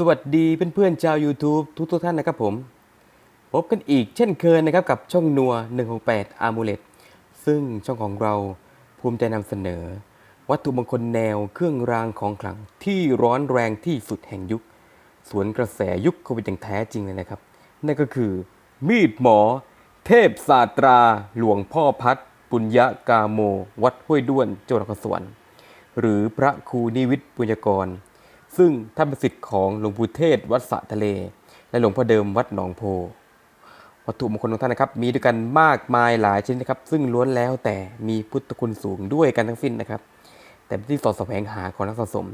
สวัสดีเพื่อนๆชาว YouTube ทุกๆท่านนะครับผม พบกันอีกเช่นเคยนะครับกับช่องนัว 168 a m u l e t ซึ่งช่องของเราภูมิใจนำเสนอ วัตถุมงคลแนวเครื่องรางของขลังที่ร้อนแรงที่สุดแห่งยุค สวนกระแสยุคโควิดอย่างแท้จริงเลยนะครับ นั่นก็คือ มีดหมอ เทพศาสตรา หลวงพ่อพัดปุญญากาโม วัดห้วยด้วนจังหวัดนครสวรรค์หรือพระครูนิวิทย์ปุญญกร ซึ่งท่านเป็นศิษย์ของหลวงปู่เทศวัดสะทะเล และหลวงพ่อเดิมวัดหนองโพ วัตถุมงคลของท่านนะครับ มีด้วยกันมากมายหลายชนิดนะครับ ซึ่งล้วนแล้วแต่มีพุทธคุณสูงด้วยกันทั้งสิ้นนะครับ แต่ที่สอดแสวงหาของนักสะสม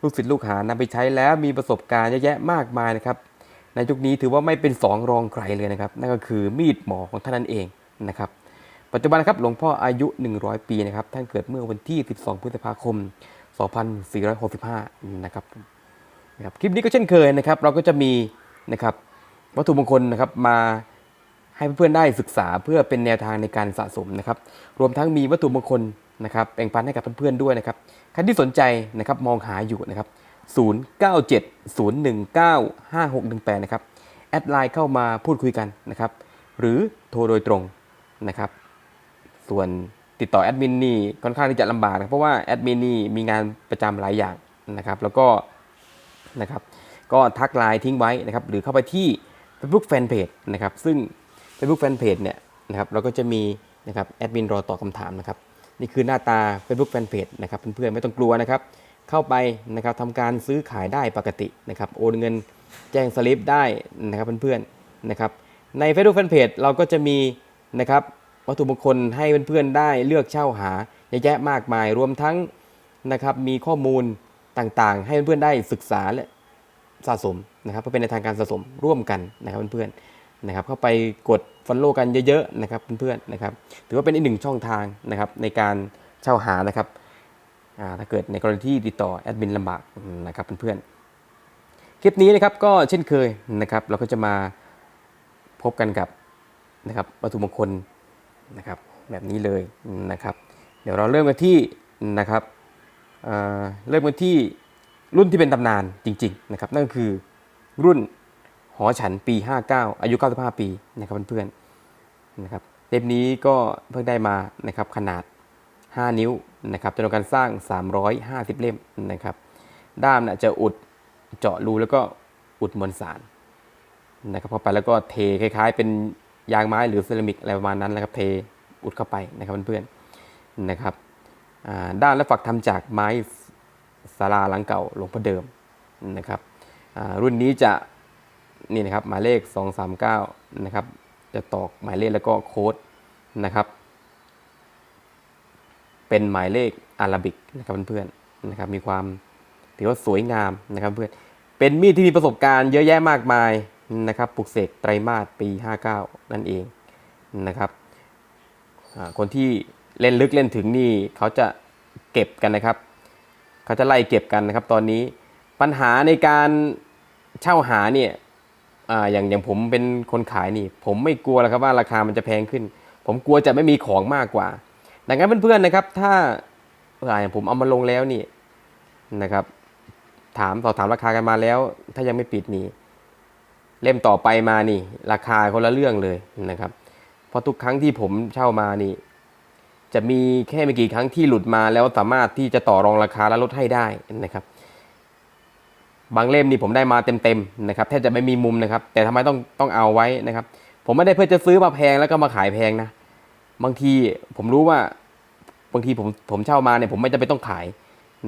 ลูกศิษย์ลูกหานำไปใช้แล้วมีประสบการณ์เยอะแยะมากมายนะครับในยุคนี้ถือว่าไม่เป็นสองรองใครเลยนะครับ นั่นก็คือมีดหมอของท่านนั่นเองนะครับ ปัจจุบันนะครับหลวงพ่ออายุ 100 ปีนะครับท่านเกิดเมื่อวันที่ 12 พฤษภาคม 2465 นะครับนะครับคลิปนี้ก็เช่นเคยนะครับ เราก็จะมีนะครับวัตถุมงคลนะครับมาให้เพื่อนๆได้ศึกษาเพื่อเป็นแนวทางในการสะสมนะครับ รวมทั้งมีวัตถุมงคลนะครับแบ่งปันให้กับเพื่อนๆด้วยนะครับใครที่สนใจนะครับมองหาอยู่นะครับ0970195618นะครับแอดไลน์เข้ามาพูดคุยกันนะครับ หรือโทรโดยตรงนะครับ ส่วน ติดต่อแอดมินนี่ค่อนข้างที่จะลำบากนะเพราะว่าแอดมินนี่มีงานประจำหลายอย่างนะครับแล้วก็นะครับก็ทักไลน์ทิ้งไว้นะครับหรือเข้าไปที่ Facebook Fanpage นะครับซึ่ง Facebook Fanpage เนี่ยนะครับเราก็จะมีนะครับแอดมินรอตอบคำถามนะครับนี่คือหน้าตา Facebook Fanpage นะครับเพื่อนๆไม่ต้องกลัวนะครับเข้าไปนะครับทำการซื้อขายได้ปกตินะครับโอนเงินแจ้งสลิปได้นะครับเพื่อนๆนะครับใน Facebook Fanpage เราก็จะมีนะครับ วัตถุมงคลให้เพื่อนๆได้เลือกเช่าหาเยอะแยะมากมายรวมทั้งนะครับมีข้อมูลต่างๆ ให้เพื่อนๆได้ศึกษาและสะสมนะครับเพื่อเป็นในทางการสะสมร่วมกันนะครับเพื่อนๆนะครับเข้าไปกด follow กันเยอะๆนะครับเพื่อนๆนะครับถือว่าเป็นอีกหนึ่งช่องทางนะครับในการเช่าหานะครับอ่าถ้าเกิดในกรณีที่ติดต่อแอดมินลำบากนะครับเพื่อนๆคลิปนี้นะครับก็เช่นเคยนะครับเราก็จะมาพบกันกับนะครับวัตถุมงคล นะครับแบบนี้เลยนะครับ เดี๋ยวเราเริ่มกันที่นะครับเเริ่มกันที่รุ่นที่เป็นตำนานจริงๆนะครับนั่นก็คือรุ่นหอฉันปี 59 อายุ 95 ปีนะครับเพื่อนๆนะครับเล่มนี้ก็เพิ่งได้มานะครับขนาด 5 นิ้วนะครับจำนวนการสร้าง 350 เล่มนะครับด้ามนะจะอุดเจาะรูแล้วก็อุดมวลสารนะครับเข้าไปแล้วก็เทคล้ายๆ เป็น ยางไม้หรือเซรามิกอะไรประมาณนั้นนะครับเทอุดเข้าไปนะครับเพื่อนๆนะครับด้านและฝักทำจากไม้สาราหลังเก่าหลวงพ่อเดิมนะครับรุ่นนี้จะนี่นะครับหมายเลข 239นะครับจะตอกหมายเลขแล้วก็โค้ดนะครับเป็นหมายเลขอาราบิกนะครับเพื่อนๆนะครับมีความถือว่าสวยงามนะครับเพื่อนเป็นมีดที่มีประสบการณ์เยอะแยะมากมาย นะครับปลุกเสกไตรมาสปี 59 นั่นเองนะครับคนที่เล่นลึกเล่นถึงนี่เขาจะเก็บกันนะครับ เขาจะไล่เก็บกันนะครับ ตอนนี้ปัญหาในการเช่าหาเนี่ยออย่างอย่างผมเป็นคนขายนี่ ผมไม่กลัวแล้วครับว่าราคามันจะแพงขึ้น ผมกลัวจะไม่มีของมากกว่า ดังนั้นเพื่อนๆนะครับ ถ้าอ่าอย่างผมเอามาลงแล้วนี่นะครับ ถามสอบถามราคากันมาแล้ว ถ้ายังไม่ปิดนี่ เล่มต่อไปมานี่ ราคาคนละเรื่องเลยนะครับ เพราะทุกครั้งที่ผมเช่ามานี่ จะมีแค่ไม่กี่ครั้งที่หลุดมาแล้วสามารถที่จะต่อรองราคาและลดให้ได้นะครับ บางเล่มนี่ผมได้มาเต็มๆนะครับแทบจะไม่มีมุมนะครับ แต่ทำไมต้องต้องเอาไว้นะครับ ผมไม่ได้เพื่อจะซื้อมาแพงแล้วก็มาขายแพงนะ บางทีผมรู้ว่าบางทีผมผมเช่ามาเนี่ยผมไม่จำเป็นต้องขาย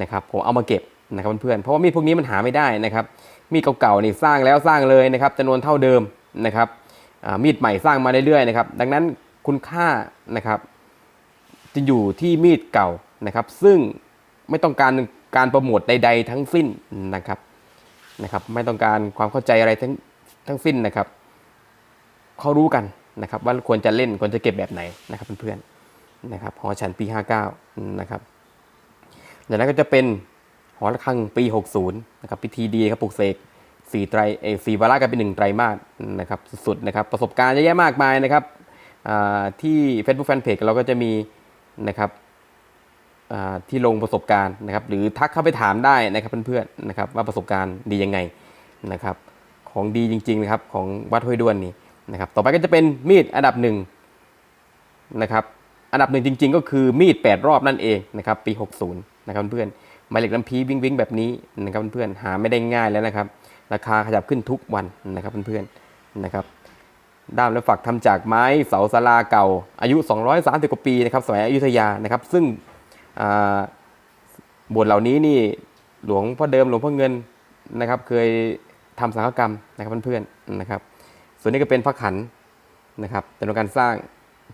นะครับ ผมเอามาเก็บนะครับเพื่อนๆเพราะว่ามีดพวกนี้มันหาไม่ได้นะครับ มีดเก่าๆนี่สร้างแล้วสร้างเลยนะครับจำนวนเท่าเดิมนะครับมีดใหม่สร้างมาเรื่อยๆนะครับดังนั้นคุณค่านะครับจะอยู่ที่มีดเก่านะครับ ซึ่งไม่ต้องการการโปรโมทใด ๆ ทั้งสิ้นนะครับนะครับ ไม่ต้องการความเข้าใจอะไรทั้งทั้งสิ้นนะครับเขารู้กันนะครับ ว่าควรจะเล่นควรจะเก็บแบบไหนนะครับเพื่อนๆนะครับหอฉันปี 59นะครับจากนั้นก็จะเป็น หอระฆังปี 60นะครับพิธีดีครับปลุกเสกสี่ไตรเอสี่วาระกันเป็นหนึ่งไตรมาสนะครับสุดๆนะครับประสบการณ์เยอะแยะมากมายนะครับอ่าที่ Facebook Fanpage เราก็จะมีนะครับอ่าที่ลงประสบการณ์นะครับ หรือทักเข้าไปถามได้นะครับเพื่อนๆนะครับว่าประสบการณ์ดียังไงนะครับ ของดีจริงๆนะครับของวัดห้วยด้วนนี่นะครับต่อไปก็จะเป็นมีดอันดับหนึ่งนะครับอันดับหนึ่งจริง ๆ ก็คือมีด 8 รอบนั่นเองนะครับปี 60นะครับเพื่อนๆ มาเหล็กน้ำพีวิ่งวิ่งแบบนี้นะครับเพื่อนๆหาไม่ได้ง่ายแล้วนะครับ ราคาขยับขึ้นทุกวันนะครับเพื่อนๆนะครับด้ามและฝักทำจากไม้เสาศาลาเก่า อายุ 230กว่าปีนะครับสมัยอยุธยานะครับ ซึ่งบสถ์เหล่านี้นี่หลวงพ่อเดิมหลวงพ่อเงินนะครับ เคยทำสังฆกรรมนะครับเพื่อนๆนะครับ ส่วนนี้ก็เป็นพระขันนะครับจำนวนการสร้าง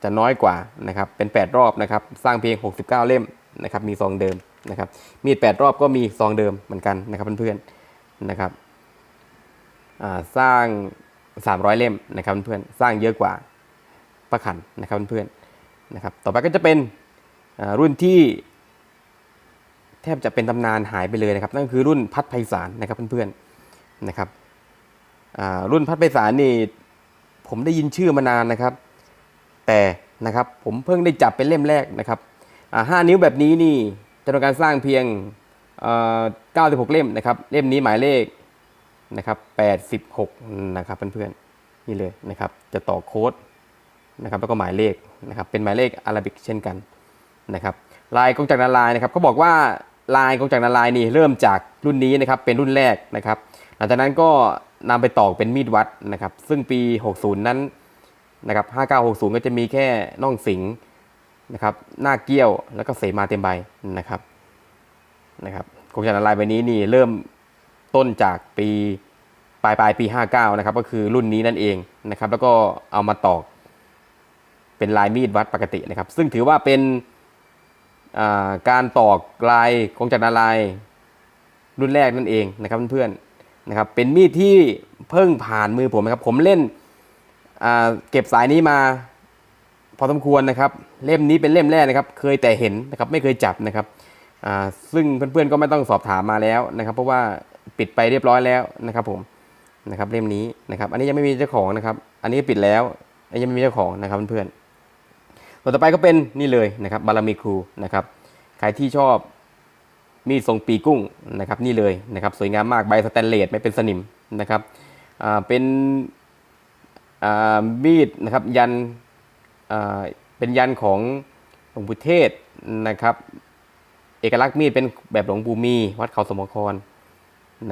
จะน้อยกว่านะครับเป็น 8 รอบนะครับ สร้างเพียง 69 เล่มนะครับ มีซองเดิม นะครับมีด 8 รอบก็มีซองเดิมเหมือนกันนะครับเพื่อนๆนะครับสร้าง 300 เล่มนะครับเพื่อนๆสร้างเยอะกว่าประขันนะครับเพื่อนๆนะครับต่อไปก็จะเป็นรุ่นที่แทบจะเป็นตำนานหายไปเลยนะครับ นั่นคือรุ่นพัดไพศาลนะครับเพื่อนๆนะครับรุ่นพัดไพศาลนี่ผมได้ยินชื่อมานานนะครับ แต่นะครับผมเพิ่งได้จับเป็นเล่มแรกนะครับห้านิ้วแบบนี้นี่ จำนวนการสร้างเพียง 96 เล่มนะครับ เล่มนี้หมายเลขนะครับ86 นะครับเพื่อนๆ นี่เลยนะครับ จะต่อโค้ดนะครับแล้วก็หมายเลขนะครับ เป็นหมายเลขอาราบิกเช่นกันนะครับลายกงจักรนารายนะครับเขาบอกว่าลายกงจักรนารายนี่เริ่มจากรุ่นนี้นะครับเป็นรุ่นแรกนะครับ หลังจากนั้นก็นำไปต่อเป็นมีดวัดนะครับ ซึ่งปี 60 นั้นนะครับ5960 ก็จะมีแค่น่องสิง นะครับหน้าเกี้ยวแล้วก็เสมาเต็มใบนะครับนะครับกงจักรนารายใบนี้นี่เริ่มต้นจากปีปลายปลายปี 59นะครับก็คือรุ่นนี้นั่นเองนะครับแล้วก็เอามาตอกเป็นลายมีดวัดปกตินะครับ ซึ่งถือว่าเป็นาการตอกลายกงจักรนารายรุ่นแรกนั่นเองนะครับเพื่อนๆนะครับเป็นมีดที่เพิ่งผ่านมือผมนะครับผมเล่นเก็บสายนี้มา พอสมควรนะครับ เล่มนี้เป็นเล่มแรกนะครับ เคยแต่เห็นนะครับไม่เคยจับนะครับซึ่งเพื่อนๆก็ไม่ต้องสอบถามมาแล้วนะครับ เพราะว่าปิดไปเรียบร้อยแล้วนะครับผมนะครับเล่มนี้นะครับ อันนี้ยังไม่มีเจ้าของนะครับ อันนี้ปิดแล้วอันยังไม่มีเจ้าของนะครับเพื่อนๆตัวต่อไปก็เป็นนี่เลยนะครับบารมีครูนะครับใครที่ชอบมีดทรงปีกุ้งนะครับ นี่เลยนะครับ สวยงามมากใบสแตนเลสไม่เป็นสนิมนะครับเป็นมีดนะครับยัน เป็นยันของหลวงปู่เทศนะครับ เอกลักษณ์มีดเป็นแบบหลวงปู่มีวัดเขาสมคร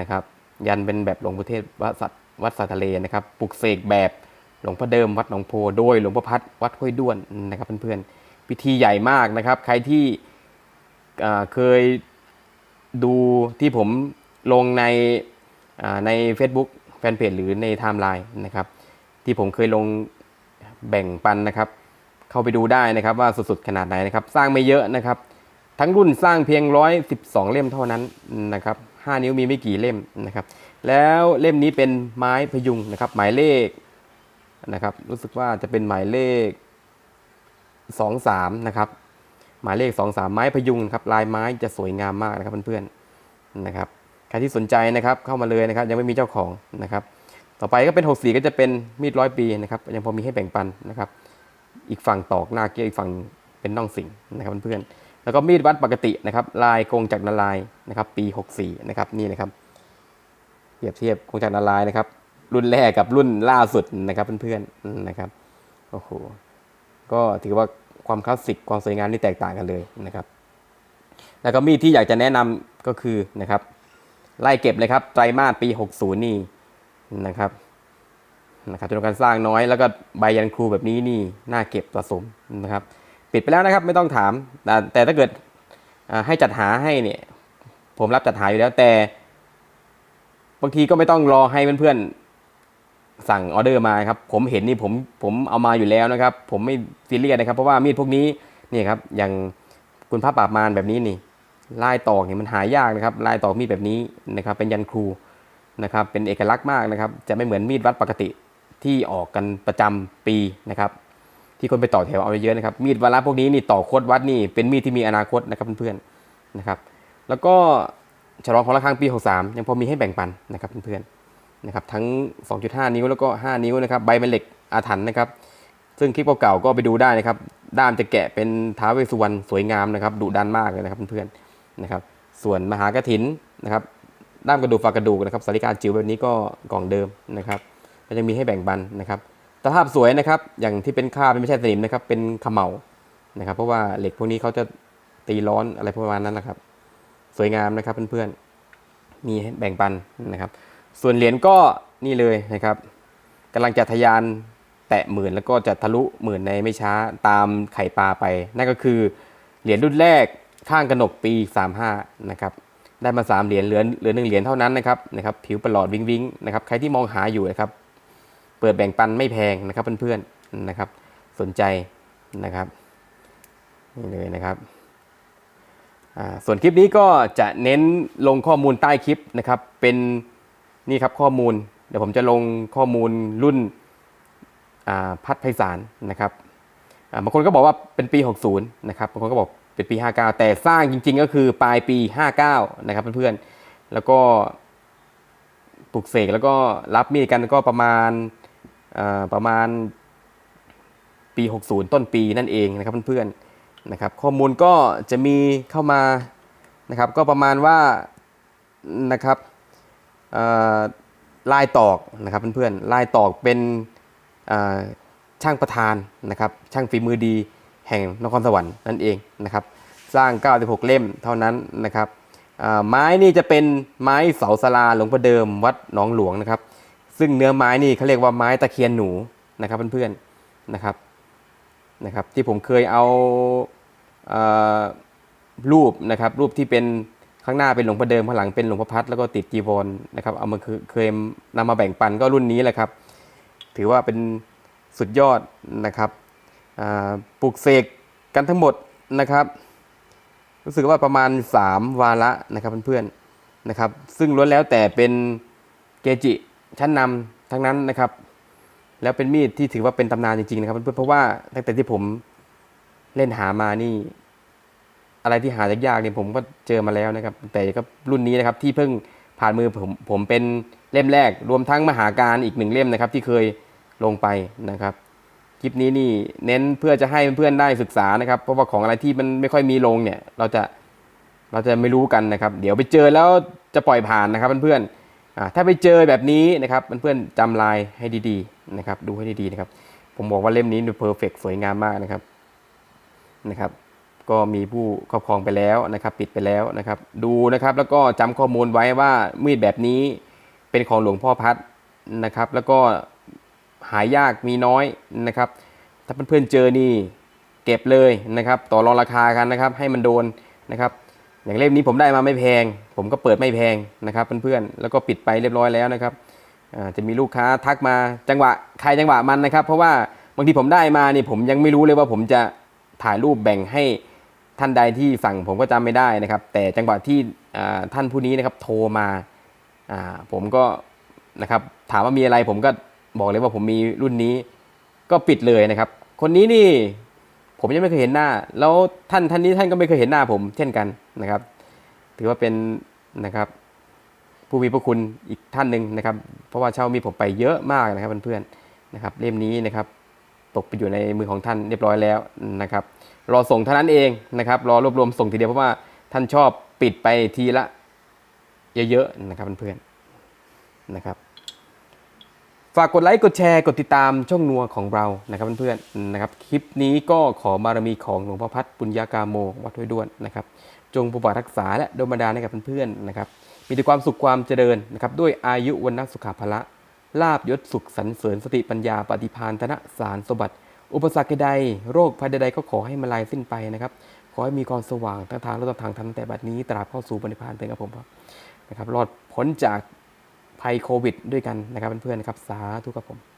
นะครับ ยันเป็นแบบหลวงปู่เทศวัดสัตวัดสัตทะเลนะครับปลุกเสกแบบหลวงพ่อเดิมวัดหนองโพโดยหลวงพ่อพัดวัดห้วยด้วนนะครับเพื่อนๆพิธีใหญ่มากนะครับ ใครที่เคยดูที่ผมลงในใน Facebook แฟนเพจหรือในไทม์ไลน์นะครับ ที่ผมเคยลงแบ่งปันนะครับ เข้าไปดูได้นะครับว่าสุดๆขนาดไหนนะครับ สร้างไม่เยอะนะครับ ทั้งรุ่นสร้างเพียง 112 เล่มเท่านั้นนะครับ 5 นิ้วมีไม่กี่เล่มนะครับ แล้วเล่มนี้เป็นไม้พยุงนะครับ หมายเลขนะครับ รู้สึกว่าจะเป็นหมายเลข 23 นะครับ หมายเลข 23 ไม้พยุงครับลายไม้จะสวยงามมากนะครับเพื่อนๆนะครับใครที่สนใจนะครับเข้ามาเลยนะครับ ยังไม่มีเจ้าของนะครับ ต่อไปก็เป็น 64 ก็จะเป็นมีดร้อยปีนะครับยังพอมีให้แบ่งปันนะครับ อีกฝั่งตอกหน้าเกี้ยวอีกฝั่งเป็นน่องสิงนะครับเพื่อนๆแล้วก็มีดวัดปกตินะครับ ลายกงจักนารายนะครับ ปี 64 นะครับนี่นะครับเปรียบเทียบกงจักนารายนะครับ รุ่นแรกกับรุ่นล่าสุดนะครับเพื่อนๆนะครับโอ้โหก็ถือว่าความคลาสสิกความสวยงามนี่แตกต่างกันเลยนะครับ แล้วก็มีดที่อยากจะแนะนำก็คือนะครับ ไล่เก็บเลยครับไตรมาสปี 60 นี่นะครับ นะครับจำนวนการสร้างน้อยแล้วก็ใบยันครูแบบนี้นี่น่าเก็บสะสมนะครับปิดไปแล้วนะครับไม่ต้องถาม แต่แต่ถ้าเกิดให้จัดหาให้เนี่ยผมรับจัดหาอยู่แล้วแต่ บางทีก็ไม่ต้องรอให้เพื่อนๆสั่งออเดอร์มาครับผมเห็นนี่ผมผมเอามาอยู่แล้วนะครับ ผมไม่ซีเรียสนะครับ เพราะว่ามีดพวกนี้นี่ครับอย่างคุณพระปราบมารแบบนี้นี่ลายตอกเนี่ยมันหายากนะครับลายตอกมีดแบบนี้นะครับ เป็นยันครูนะครับ เป็นเอกลักษณ์มากนะครับ จะไม่เหมือนมีดวัดปกติ ที่ออกกันประจำปีนะครับ ที่คนไปต่อแถวเอาเยอะนะครับ มีดวาระพวกนี้นี่ต่อโคตรวัดนี่เป็นมีดที่มีอนาคตนะครับเพื่อนๆนะครับ แล้วก็ฉลองของระฆังปี 63 ยังพอมีให้แบ่งปันนะครับเพื่อนๆนะครับทั้ง 2.5 นิ้วแล้วก็ 5 นิ้วนะครับใบเป็นเหล็กอาถรรพ์นะครับ ซึ่งคลิปเก่าๆก็ไปดูได้นะครับ ด้ามจะแกะเป็นท้าวเวสสุวรรณสวยงามนะครับดุดันมากเลยนะครับเพื่อนๆนะครับ ส่วนมหากฐินนะครับด้ามกระดูกฝากระดูกนะครับสาริกาจิ๋วแบบนี้ก็กล่องเดิมนะครับ ก็จะมีให้แบ่งปันนะครับสภาพสวยนะครับ อย่างที่เป็นค่าบไม่ใช่สนิมนะครับ เป็นขมเหลานะครับ เพราะว่าเหล็กพวกนี้เขาจะตีร้อนอะไรประมาณนั้นนะครับ สวยงามนะครับเพื่อนๆ มีแบ่งปันนะครับ ส่วนเหรียญก็นี่เลยนะครับกำลังจะทะยานแตะหมื่นแล้วก็จะทะลุหมื่นในไม่ช้าตามไข่ปลาไป นั่นก็คือเหรียญรุ่นแรกข้างกระหนกปี 35นะครับได้มา3เหรียญเหลือเหลือหนึ่งเหรียญเท่านั้นนะครับนะครับผิวประหลอดวิงวิงนะครับใครที่มองหาอยู่นะครับ เปิดแบ่งปันไม่แพงนะครับเพื่อนๆนะครับ สนใจนะครับนี่เลยนะครับส่วนคลิปนี้ก็จะเน้นลงข้อมูลใต้คลิปนะครับ เป็นนี่ครับข้อมูล เดี๋ยวผมจะลงข้อมูลรุ่นพัดไพศาลนะครับบางคนก็บอกว่าเป็นปี 60 นะครับบางคนก็บอกเป็นปี 59 แต่สร้างจริง ๆ ก็คือปลายปี 59 นะครับเพื่อนๆแล้วก็ปลุกเสกแล้วก็รับมีดกันก็ประมาณ ประมาณปี 60 ต้นปีนั่นเองนะครับเพื่อนๆนะครับข้อมูลก็จะมีเข้ามานะครับก็ประมาณว่านะครับลายตอกนะครับเพื่อนๆลายตอกเป็นช่างประธานนะครับช่างฝีมือดีแห่งนครสวรรค์นั่นเองนะครับสร้าง 96 เล่มเท่านั้นนะครับไม้นี่จะเป็นไม้เสาสลาหลวงพ่อเดิมวัดหนองหลวงนะครับ ซึ่งเนื้อไม้นี่เขาเรียกว่าไม้ตะเคียนหนูนะครับเพื่อนๆนะครับนะครับ ที่ผมเคยเอาเอ่อรูปนะครับ รูปที่เป็นข้างหน้าเป็นหลวงพ่อเดิมข้างหลังเป็นหลวงพ่อพัดแล้วก็ติดจีวรนะครับเอามาเคยเคยนำมาแบ่งปันก็รุ่นนี้แหละครับ ถือว่าเป็นสุดยอดนะครับปลูกเสกกันทั้งหมดนะครับ รู้สึกว่าประมาณ 3 วาระนะครับเพื่อนๆนะครับ ซึ่งล้วนแล้วแต่เป็นเกจิ ชั้นนำทั้งนั้นนะครับ แล้วเป็นมีดที่ถือว่าเป็นตำนานจริงๆนะครับเพื่อนๆเพราะว่าตั้งแต่ที่ผมเล่นหามานี่ อะไรที่หายากๆเนี่ยผมก็เจอมาแล้วนะครับ แต่ก็รุ่นนี้นะครับที่เพิ่งผ่านมือผมผมเป็นเล่มแรก รวมทั้งมหาการอีกหนึ่งเล่มนะครับ ที่เคยลงไปนะครับคลิปนี้นี่เน้นเพื่อจะให้เพื่อนได้ศึกษานะครับ เพราะว่าของอะไรที่มันไม่ค่อยมีลงเนี่ย เราจะเราจะไม่รู้กันนะครับ เดี๋ยวไปเจอแล้วจะปล่อยผ่านนะครับเพื่อนๆ ถ้าไปเจอแบบนี้นะครับเพื่อนๆจำลายให้ดีๆนะครับดูให้ดีๆนะครับผมบอกว่าเล่มนี้เพอร์เฟกสวยงามมากนะครับนะครับ ก็มีผู้ครอบครองไปแล้วนะครับปิดไปแล้วนะครับ ดูนะครับแล้วก็จำข้อมูลไว้ว่ามีดแบบนี้เป็นของหลวงพ่อพัดนะครับ แล้วก็หายากมีน้อยนะครับ ถ้าเพื่อนๆเจอนี่เก็บเลยนะครับ ต่อรองราคากันนะครับ ให้มันโดนนะครับ อย่างเล่มนี้ผมได้มาไม่แพง ผมก็เปิดไม่แพงนะครับเพื่อนๆแล้วก็ปิดไปเรียบร้อยแล้วนะครับจะมีลูกค้าทักมาจังหวะใครจังหวะมันนะครับ เพราะว่าบางทีผมได้มานี่ผมยังไม่รู้เลยว่าผมจะถ่ายรูปแบ่งให้ท่านใดที่สั่งผมก็จำไม่ได้นะครับ แต่จังหวะที่ท่านผู้นี้นะครับโทรมาผมก็นะครับถามว่ามีอะไรผมก็บอกเลยว่าผมมีรุ่นนี้ก็ปิดเลยนะครับ คนนี้นี่ ผมยังไม่เคยเห็นหน้า แล้วท่านท่านนี้ท่านก็ไม่เคยเห็นหน้าผมเช่นกันนะครับ ถือว่าเป็นนะครับ ผู้มีพระคุณอีกท่านหนึ่งนะครับ เพราะว่าเช่ามีผมไปเยอะมากนะครับเพื่อนๆนะครับ เล่มนี้นะครับ ตกไปอยู่ในมือของท่านเรียบร้อยแล้วนะครับ รอส่งเท่านั้นเองนะครับ รอรวบรวมส่งทีเดียวเพราะว่าท่านชอบปิดไปทีละ เยอะๆนะครับเพื่อนๆนะครับ ฝากกดไลค์กดแชร์กดติดตามช่องนัวของเรานะครับเพื่อนๆนะครับ คลิปนี้ก็ขอบารมีของหลวงพ่อพัดปุญญากาโมวัดห้วยด้วนนะครับ จงปกปักรักษาและดนบันดาลให้กับเพื่อนๆนะครับ มีแต่ความสุขความเจริญนะครับด้วยอายุวันนักสุขาภละลาบยศสุขสรรเสริญสติปัญญาปฏิพานธนสารสมบัติ อุปสรรคใด โรคภัยใดก็ขอให้มาลายสิ้นไปนะครับ ขอให้มีความสว่างทั้งทางและทางธรรมแต่บัดนี้ตราบเข้าสู่ปณิพานเป็นกับผมครับนะครับรอดพ้นจาก ภัยโควิด ด้วยกันนะครับเพื่อนๆนะครับสาธุครับผม